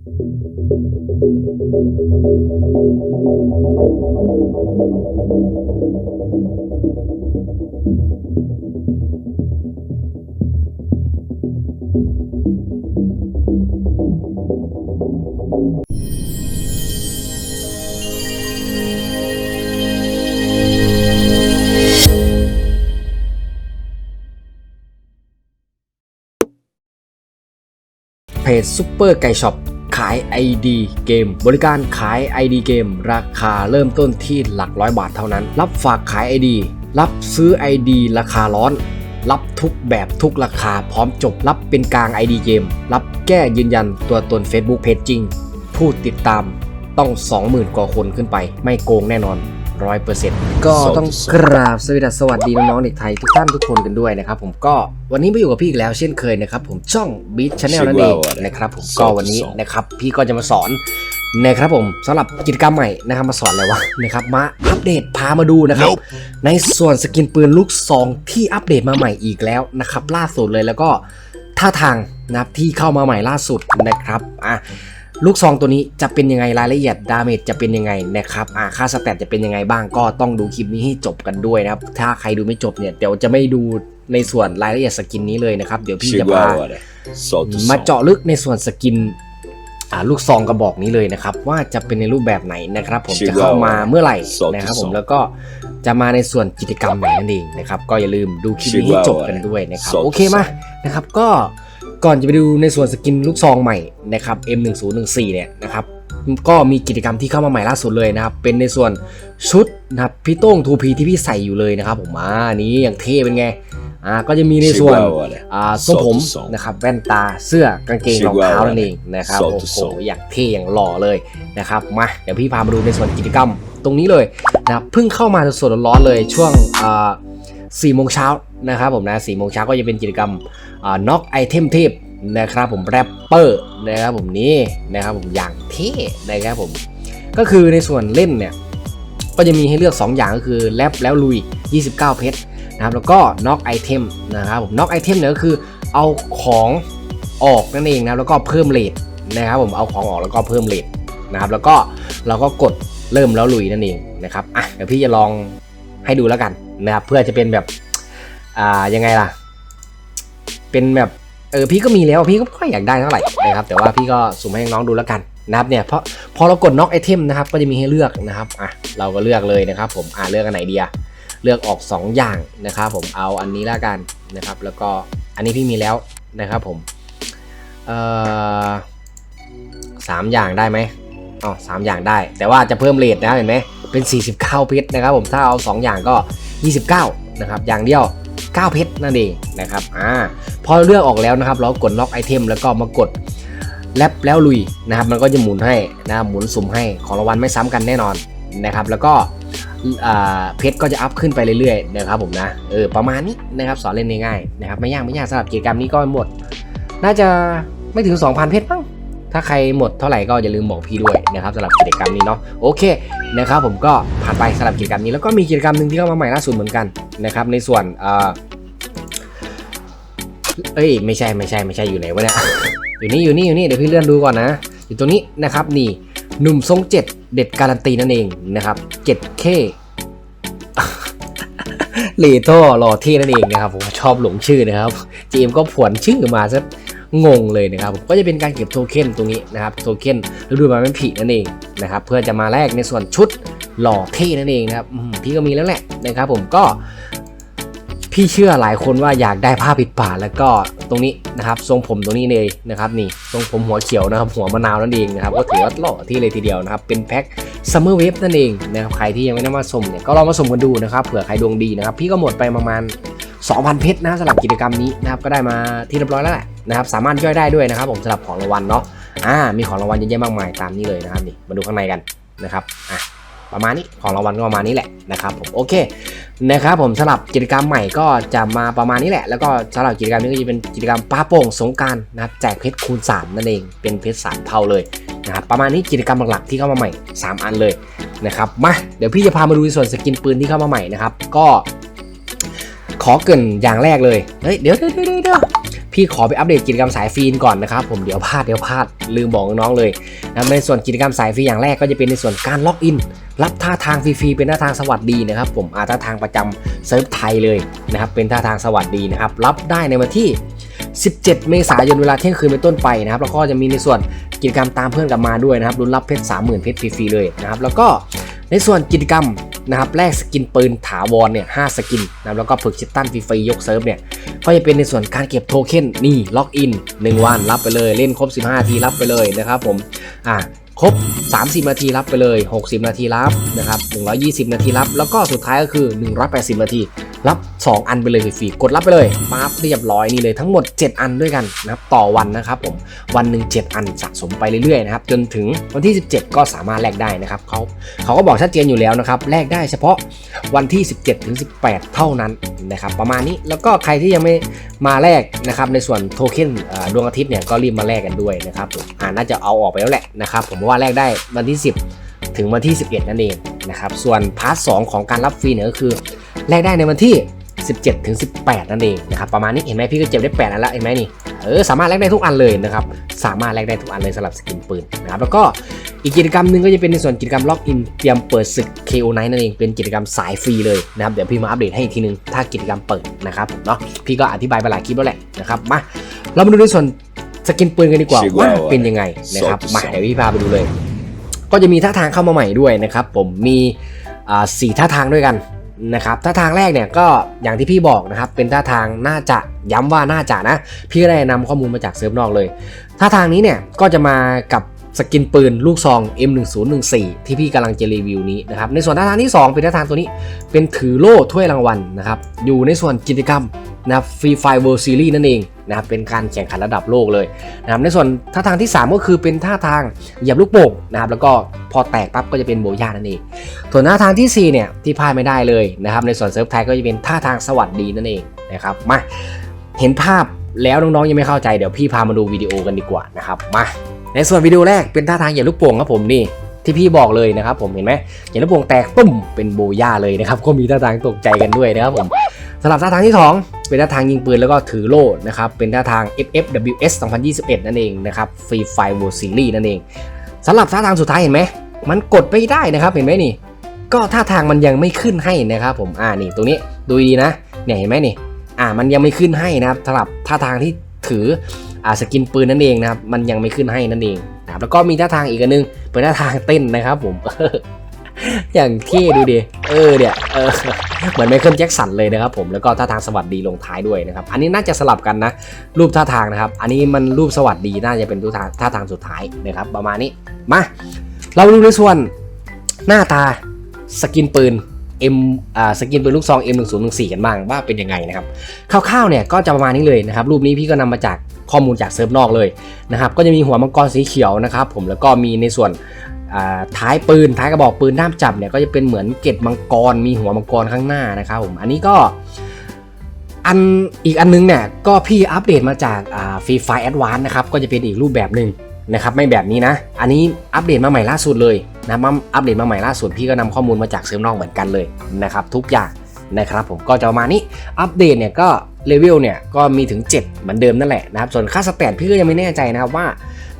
เพจซุปเปอร์ไก่ช็อป ขาย ID เกม บริการขาย ID เกม ราคาเริ่มต้นที่หลักร้อยบาทเท่านั้น รับฝากขาย ID รับซื้อ ID ราคาร้อน รับทุกแบบทุกราคาพร้อมจบ รับเป็นกลาง ID เกม รับแก้ยืนยันตัวตน Facebook เพจจริง ผู้ติดตามต้อง 20,000 กว่าคนขึ้นไป ไม่โกงแน่นอน 100%ก็ต้องกราบสวัสดีสวัสดีน้องๆเด็กไทยทุกท่านทุกคนกันด้วยนะครับผมก็วันนี้มาอยู่กับพี่อีกแล้วเช่นเคยนะครับผมช่อง Beat Channel นั่นเองนะครับผมก็วันนี้นะครับพี่ก็จะมาสอนนะครับผมสำหรับกิจกรรมใหม่นะครับมาสอนอะไรวะนะครับมาอัปเดตพามาดูนะครับ ในส่วนสกินปืนลูกซองที่อัปเดตมาใหม่อีกแล้วนะครับล่าสุดเลยแล้วก็ท่าทางนะครับที่เข้ามาใหม่ล่าสุดนะครับอะ ลูกซองตัวนี้จะเป็นยังไงรายละเอียดดาเมจจะเป็นยังไงนะครับอะค่าสแตทจะเป็นยังไงบ้างก็ต้องดูคลิปนี้ให้จบกันด้วยนะครับ ถ้าใครดูไม่จบเนี่ยเดี๋ยวจะไม่ดูในส่วนรายละเอียดสกินนี้เลยนะครับ เดี๋ยวพี่จะพา Chihuahua, solta o มา som. เจาะลึกในส่วนสกินอ่าลูกซองกระบอกนี้เลยนะครับ ว่าจะเป็นในรูปแบบไหนนะครับ ผม Chihuahua จะเข้ามาเมื่อไหร่สดนะครับสดผมแล้วก็จะมาในส่วนกิจกรรมไหนนั่นเองนะครับ ก็อย่าลืมดูคลิปนี้ให้จบกันด้วยนะครับสดโอเคมานะครับก็ ก่อนจะไปดูในส่วนสกินลูกซองใหม่นะครับ M1014 เนี่ยนะครับก็มีกิจกรรมที่เข้ามาใหม่ล่าสุดเลยนะครับ เป็นในส่วนชุดนะครับพี่โต้ง 2P ที่พี่ใส่อยู่เลยนะครับผมอ่านี้อย่างเท่เป็นไงอ่าก็จะมีในส่วน Chihuahua, né? อ่าทรงผม Solta o som. นะครับแว่นตาเสื้อกางเกงรองเท้านั่นเองนะครับ Solta o โอ้โห som. อย่างเท่อย่างหล่อเลยนะครับมาเดี๋ยวพี่พามาดูในส่วนกิจกรรมตรงนี้เลยนะครับเพิ่งเข้ามาสดๆร้อนๆเลยช่วงอ่า สี่โมงเช้านะครับผมนะสี่โมงเช้าก็จะเป็นกิจกรรมน็อกไอเทมเทพนะครับผมแรปเปอร์นะครับผมนี่นะครับผมอย่างเท่นะครับผมก็คือในส่วนเล่นเนี่ยก็จะมีให้เลือก 2 อย่างก็คือแรปแล้วลุย 29 เพชรนะครับแล้วก็น็อกไอเทมนะครับผมน็อกไอเทมเนี่ยก็คือเอาของออกนั่นเองนะแล้วก็เพิ่มเลทนะครับผมเอาของออกแล้วก็เพิ่มเลทนะครับแล้วก็เราก็กดเริ่มแล้วลุยนั่นเองนะครับอะเดี๋ยวพี่จะลองให้ดูแล้วกัน นะครับเพื่อจะเป็นแบบอ่ายังไงล่ะ เป็นแบบเออพี่ก็มีแล้วพี่ก็ไม่ค่อยอยากได้เท่าไหร่นะครับแต่ว่าพี่ก็สุ่มให้น้องดูแล้วกันนะครับเนี่ยเพราะพอเรากดน็อกไอเทมนะครับก็จะมีให้เลือกนะครับอะเราก็เลือกเลยนะครับ ผมอ่าเลือกอันไหนดีอะเลือกออก 2 อย่างนะครับ ผมเอาอันนี้ละกันนะครับ แล้วก็อันนี้พี่มีแล้วนะครับผมเอ่อสามอย่างได้ไหมอ๋อสามอย่างได้ แต่ว่าจะเพิ่มเรทนะเห็นไหม เป็น 49 เพชรนะครับผมถ้าเอา 2 อย่างก็ 29 นะครับ อย่างเดียว 9 เพชรนั่นเองนะครับอ่าพอเลือกออกแล้วนะครับ เรากดล็อกไอเทมแล้วก็มากดแลบแล้วลุยนะครับ มันก็จะหมุนให้นะหมุนสุ่มให้ของรางวัลไม่ซ้ำกันแน่นอนนะครับ แล้วก็เพชรก็จะอัพขึ้นไปเรื่อยๆนะครับผมนะเออประมาณนี้นะครับสอนเล่นง่ายๆนะครับไม่ยากไม่ยากสำหรับกิจกรรมนี้ก็หมด น่าจะไม่ถึง 2,000 เพชรมั้ง ถ้าใครหมดเท่าไหร่ก็อย่าลืมบอกพี่ด้วยนะครับสำหรับกิจกรรมนี้เนาะโอเคนะครับผมก็ผ่านไปสำหรับกิจกรรมนี้แล้วก็มีกิจกรรมหนึ่งที่เข้ามาใหม่ล่าสุดเหมือนกันนะครับในส่วนอ่าเอ้ยไม่ใช่ไม่ใช่ไม่ใช่อยู่ไหนวะเนี่ยอยู่นี่อยู่นี่อยู่นี่เดี๋ยวพี่เลื่อนดูก่อนนะ อยู่ตรงนี้นะครับนี่หนุ่มทรงเจ็ดเด็ดการันตีนั่นเองนะครับ 7K เลโต้รอเท่นั่นเองนะครับผมชอบหลงชื่อนะครับเจมก็ผวนชื่อมาซะ งงเลยนะครับผมก็จะเป็นการเก็บโทเค็นตรงนี้นะครับโทเค็นฤดูใบไม้ผลินั่นเองนะครับเพื่อจะมาแลกในส่วนชุดหล่อเท่นั่นเองนะครับพี่ก็มีแล้วแหละนะครับผมก็พี่เชื่อหลายคนว่าอยากได้ผ้าปิดปากแล้วก็ตรงนี้นะครับ ทรงผมตรงนี้เลยนะครับนี่ทรงผมหัวเขียวนะครับ หัวมะนาวนั่นเองนะครับก็ถือว่าหล่อที่เลยทีเดียวนะครับเป็นแพ็คซัมเมอร์เวฟนั่นเองนะครับใครที่ยังไม่ได้มาชมเนี่ยก็ลองมาชมกันดูนะครับเผื่อใครดวงดีนะครับ พี่ก็หมดไปประมาณ 2,000 เพชรนะสำหรับกิจกรรมนี้นะครับก็ได้มาที่เรียบร้อยแล้วแหละ นะครับสามารถย่อยได้ด้วยนะครับ ผมสำหรับของรางวัลเนาะอ่ามีของรางวัลเยอะแยะมากมายตามนี้เลยนะครับนี่มาดูข้างในกันนะครับอะประมาณนี้ของรางวัลก็ประมาณนี้แหละนะครับผมโอเคนะครับผมสำหรับกิจกรรมใหม่ก็จะมาประมาณนี้แหละ แล้วก็สำหรับกิจกรรมนี้ก็จะเป็นกิจกรรมป้าโป่งสงการนะครับแจกเพชรคูณ 3 นั่นเองเป็นเพชรสามเท่าเลยนะครับประมาณนี้กิจกรรมหลักๆที่เข้ามาใหม่ 3 อันเลยนะครับมาเดี๋ยวพี่จะพามาดูในส่วนสกินปืนที่เข้ามาใหม่นะครับก็ขอเกินอย่างแรกเลยเฮ้ยเดี๋ยวเดี๋ยวเดี๋ยวเดี๋ยว พี่ขอไปอัปเดตกิจกรรมสายฟรีก่อนนะครับผมเดี๋ยวพลาดเดี๋ยวพลาดลืมบอกน้องเลยนะในส่วนกิจกรรมสายฟรีอย่างแรกก็จะเป็นในส่วนการล็อกอินรับท่าทางฟรีๆเป็นท่าทางสวัสดีนะครับผมอาท่าทางประจำเซิร์ฟไทยเลยนะครับเป็นท่าทางสวัสดีนะครับรับได้ในวันที่ 17 เมษายนเวลาเที่ยงคืนเป็นต้นไปนะครับแล้วก็จะมีในส่วนกิจกรรมตามเพื่อนกลับมาด้วยนะครับรุนรับเพชร30,000เพชรฟรีๆเลยนะครับแล้วก็ในส่วนกิจกรรม นะครับแลกสกินปืนถาวรเนี่ย5สกินนะแล้วก็ฝึกชิตตันฟรีๆยกเซิร์ฟเนี่ยก็จะเป็นในส่วนการเก็บโทเค็นนี่ล็อกอิน1วันรับไปเลยเล่นครบ 15นาทีรับไปเลยนะครับผมอ่าครบ 30 นาทีรับไปเลย 60 นาทีรับนะครับ120 นาทีรับ แล้วก็สุดท้ายก็คือ 180 นาที รับ 2 อันไปเลยฟรีๆกดรับไปเลยปั๊บเรียบร้อยนี่เลยทั้งหมด 7 อันด้วยกันนะครับต่อวันนะครับผมวันหนึ่ง7อันสะสมไปเรื่อยๆนะครับจนถึงวันที่ 17 ก็สามารถแลกได้นะครับเขาเขาก็บอกชัดเจนอยู่แล้วนะครับแลกได้เฉพาะวันที่ 17ถึง18 เท่านั้นนะครับประมาณนี้แล้วก็ใครที่ยังไม่มาแลกนะครับในส่วนโทเค็นดวงอาทิตย์เนี่ยก็รีบมาแลกกันด้วยนะครับผมอ่าน่าจะเอาออกไปแล้วแหละนะครับผมว่าแลกได้วันที่ 10 ถึงวันที่ 11 นั่นเองนะครับส่วนพาร์ทสของการรับฟรีเนี่ยก็คือ แลกได้ในวันที่ 17ถึง18 นั่นเองนะครับประมาณนี้เห็นไหมพี่ก็เจ็บได้8อันแล้วเห็นไหมนี่เออสามารถแลกได้ทุกอันเลยนะครับสามารถแลกได้ทุกอันเลยสำหรับสกินปืนนะครับแล้วก็อีกกิจกรรมหนึ่งก็จะเป็นในส่วนกิจกรรมล็อกอินเตรียมเปิดศึก KO Night นั่นเองเป็นกิจกรรมสายฟรีเลยนะครับเดี๋ยวพี่มาอัปเดตให้อีกทีนึงถ้ากิจกรรมเปิดนะครับผมเนาะพี่ก็อธิบายไปหลายคลิปแล้วแหละนะครับมาเรามาดูในส่วนสกินปืนกันดีกว่าว่าเป็นยังไงนะครับมาเดี๋ยวพี่พาไปดูเลย ก็จะมีท่าทางเข้ามาใหม่ด้วยนะครับผมมีอ่าสี่ท่าทางด้วยกัน นะครับท่าทางแรกเนี่ยก็อย่างที่พี่บอกนะครับเป็นท่าทางน่าจะย้ำว่าน่าจะนะ พี่ก็ได้นำข้อมูลมาจากเซิร์ฟนอกเลยท่าทางนี้เนี่ยก็จะมากับสกินปืนลูกซอง M1014 ที่พี่กำลังจะรีวิวนี้นะครับในส่วนท่าทางที่ 2 เป็นท่าทางตัวนี้เป็นถือโล่ถ้วยรางวัลนะครับอยู่ในส่วนกิจกรรมนะครับฟรีไฟเวิร์ซีรีส์นั่นเอง นะครับเป็นการแข่งขันระดับโลกเลยนะครับในส่วนท่าทางที่ 3 ก็คือเป็นท่าทางเหยียบลูกโป่งนะครับแล้วก็พอแตกปั๊บก็จะเป็นโบย่านั่นเองส่วนท่าทางที่4เนี่ยที่พลาดไม่ได้เลยนะครับในส่วนเซิร์ฟไทยก็จะเป็นท่าทางสวัสดีนั่นเองนะครับมาเห็นภาพแล้วน้องๆยังไม่เข้าใจเดี๋ยวพี่พามาดูวิดีโอกันดีกว่านะครับมาในส่วนวิดีโอแรกเป็นท่าทางเหยียบลูกโป่งครับผมนี่ที่พี่บอกเลยนะครับผมเห็นไหมเหยียบลูกโป่งแตกตุ้มเป็นโบย่าเลยนะครับก็มีท่าทางตกใจกันด้วยนะครับผมสำหรับท่าทางที่ 2 เป็นท่าทางยิงปืนแล้วก็ถือโล่นะครับเป็นท่าทาง FFWS 2021 นั่นเองนะครับ Free Fire World Series นั่นเองสำหรับท่าทางสุดท้ายเห็นไหมมันกดไม่ได้นะครับเห็นไหมนี่ ก็ท่าทางมันยังไม่ขึ้นให้นะครับผมอ่านี่ตรงนี้ดูดีนะเนี่ยเห็นไหมนี่อ่ามันยังไม่ขึ้นให้นะครับสำหรับท่าทางที่ถืออ่าสกินปืนนั่นเองนะครับมันยังไม่ขึ้นให้นั่นเองนะครับแล้วก็มีท่าทางอีกอันนึงเป็นท่าทางเต้นนะครับผม อย่างเท่ดูดิ เออเนี่ยเออเหมือนไมเคิลแจ็คสันเลยนะครับผม แล้วก็ท่าทางสวัสดีลงท้ายด้วยนะครับ อันนี้น่าจะสลับกันนะ รูปท่าทางนะครับ อันนี้มันรูปสวัสดีน่าจะเป็นรูปท่าท่าทางสุดท้ายนะครับ ประมาณนี้ มา เราดูในส่วนหน้าตาสกินปืน M อ่าสกินปืนลูกซอง M1014 กันบ้างว่าเป็นยังไงนะครับคร่าวๆเนี่ยก็จะประมาณนี้เลยนะครับ รูปนี้พี่ก็นำมาจากข้อมูลจากเซิร์ฟนอกเลยนะครับ ก็จะมีหัวมังกรสีเขียวนะครับ ผมแล้วก็มีในส่วน ท้ายปืนท้ายกระบอกปืนด้ามจับเนี่ยก็จะเป็นเหมือนเกล็ดมังกรมีหัวมังกรข้างหน้านะครับผมอันนี้ก็อันอีกอันนึงเนี่ยก็พี่อัปเดตมาจากฟรีไฟแอดวานนะครับก็จะเป็นอีกรูปแบบหนึ่งนะครับไม่แบบนี้นะ อันนี้อัปเดตมาใหม่ล่าสุดเลยนะมาอัปเดตมาใหม่ล่าสุดพี่ก็นำข้อมูลมาจากเซิร์ฟนอกเหมือนกันเลยนะครับทุกอย่างนะครับผมก็จะประมาณนี้อัปเดตเนี่ยก็เลเวลเนี่ยก็มีถึง 7 เหมือนเดิมนั่นแหละนะครับส่วนค่าสแตทพี่ก็ยังไม่แน่ใจนะครับว่า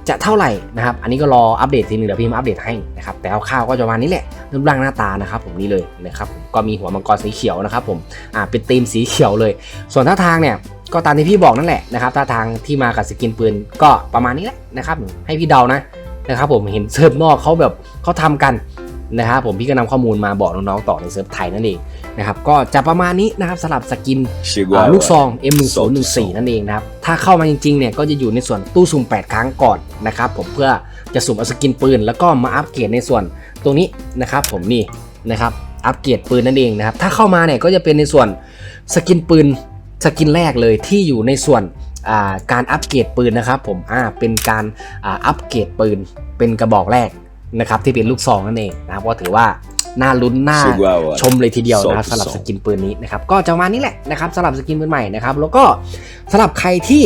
จะเท่าไหร่นะครับ อันนี้ก็รออัปเดตทีนึงเดี๋ยวพี่มาอัปเดตให้นะครับ แต่คร่าวก็จะมานี้แหละรูปร่างหน้าตานะครับผมนี่เลยนะครับผมก็มีหัวมังกรสีเขียวนะครับผม อ่า เป็นธีมสีเขียวเลย ส่วนท่าทางเนี่ย ก็ตามที่พี่บอกนั่นแหละนะครับ ท่าทางที่มากับสกินปืนก็ประมาณนี้แหละนะครับ ให้พี่เดานะนะครับผม เห็นเซิร์ฟนอกเขาแบบเขาทำกันนะครับผม พี่ก็นำข้อมูลมาบอกน้องๆต่อในเซิร์ฟไทยนั่นเอง นะครับก็จะประมาณนี้นะครับสำหรับสกิน Chegou อ่า a ลูกซอง hora. M1014 นั่นเองนะครับถ้าเข้ามาจริงๆเนี่ยก็จะอยู่ในส่วนตู้สุ่ม 8 ครั้งก่อนนะครับผมเพื่อจะสุ่มเอาสกินปืน แล้วก็มาอัปเกรดในส่วนตรงนี้นะครับผมนี่นะครับอัปเกรดปืนนั่นเองนะครับถ้าเข้ามาเนี่ยก็จะเป็นในส่วนสกินปืนสกินแรกเลยที่อยู่ในส่วนอ่าการอัปเกรดปืนนะครับผมอ่าเป็นการอ่าอัปเกรดปืนเป็นกระบอกแรกนะครับที่เป็นลูกซองนั่นเองนะครับก็ถือว่า น่าลุ้นน่า Chegou a hora. ชมเลยทีเดียวนะครับสองสำหรับสองสกินปืนนี้นะครับก็จะประมาณนี้แหละนะครับสำหรับสกินปืนใหม่นะครับแล้วก็สำหรับใครที่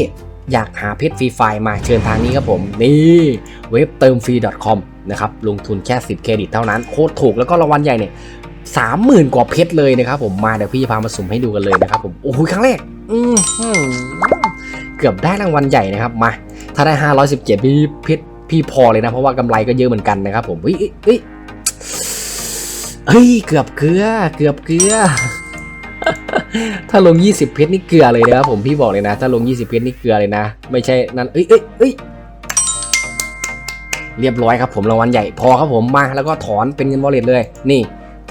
อยากหาเพชรฟรีไฟล์มาเชิญทางนี้ครับผมนี่เว็บเติมฟรี .com นะครับลงทุนแค่ 10 เครดิตเท่านั้นโคตรถูกแล้วก็รางวัลใหญ่เนี่ยสามหมื่นกว่าเพชรเลยนะครับผมมาเดี๋ยวพี่จะพามาสุ่มให้ดูกันเลยนะครับผมโอ้โหครั้งแรกอือหือเกือบได้รางวัลใหญ่นะครับมาถ้าได้ 517พี่พี่พี่พอเลยนะเพราะว่ากำไรก็เยอะเหมือนกันนะครับผมเฮ้ยเฮ้ย เฮ้ยเกือบเกลือเกือบเกลือ ถ้าลง 20 เพชรนี่เกลือเลยนะครับผมพี่บอกเลยนะ ถ้าลง 20 เพชรนี่เกลือเลยนะ ไม่ใช่นั่นเอ้ยเอ้ยเอ้ยเรียบร้อยครับผมรางวัลใหญ่พอครับผมมาแล้วก็ถอนเป็นเงินวอลเล็ตเลย นี่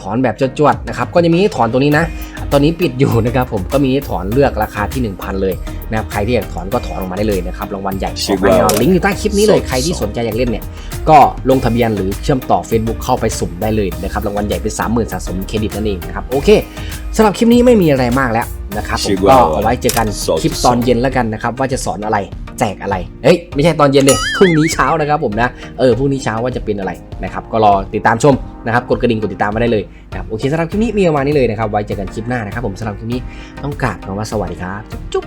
ถอนแบบจวดๆนะครับก็จะมีให้ถอนตัวนี้นะ ตอนนี้ปิดอยู่นะครับผมก็มีให้ถอนเลือกราคาที่ 1,000 เลย นะครับใครที่อยากถอนก็ถอนออกมาได้เลยนะครับรางวัลใหญ่ขอให้เอาลิงก์อยู่ใต้คลิปนี้เลยใครที่สนใจอยากเล่นเนี่ยก็ลงทะเบียนหรือเชื่อมต่อ Facebook เข้าไปสุ่มได้เลยนะครับรางวัลใหญ่เป็น 30,000สะสมเครดิตนั่นเองนะครับโอเคสำหรับคลิปนี้ไม่มีอะไรมากแล้วนะครับผมก็เอาไว้เจอกันคลิปตอนเย็นแล้วกันนะครับว่าจะสอนอะไรแจกอะไรเฮ้ยไม่ใช่ตอนเย็นเลยพรุ่งนี้เช้านะครับผมนะเออพรุ่งนี้เช้าว่าจะเป็นอะไรนะครับก็รอติดตามชมนะครับกดกระดิ่งกดติดตามมาได้เลยนะครับโอเคสำหรับคลิปนี้มีประมาณนี้เลยนะครับไว้เจอกันคลิปหน้านะครับผมสำหรับคลิปนี้ต้องกราบคำว่าสวัสดีครับจุ๊บ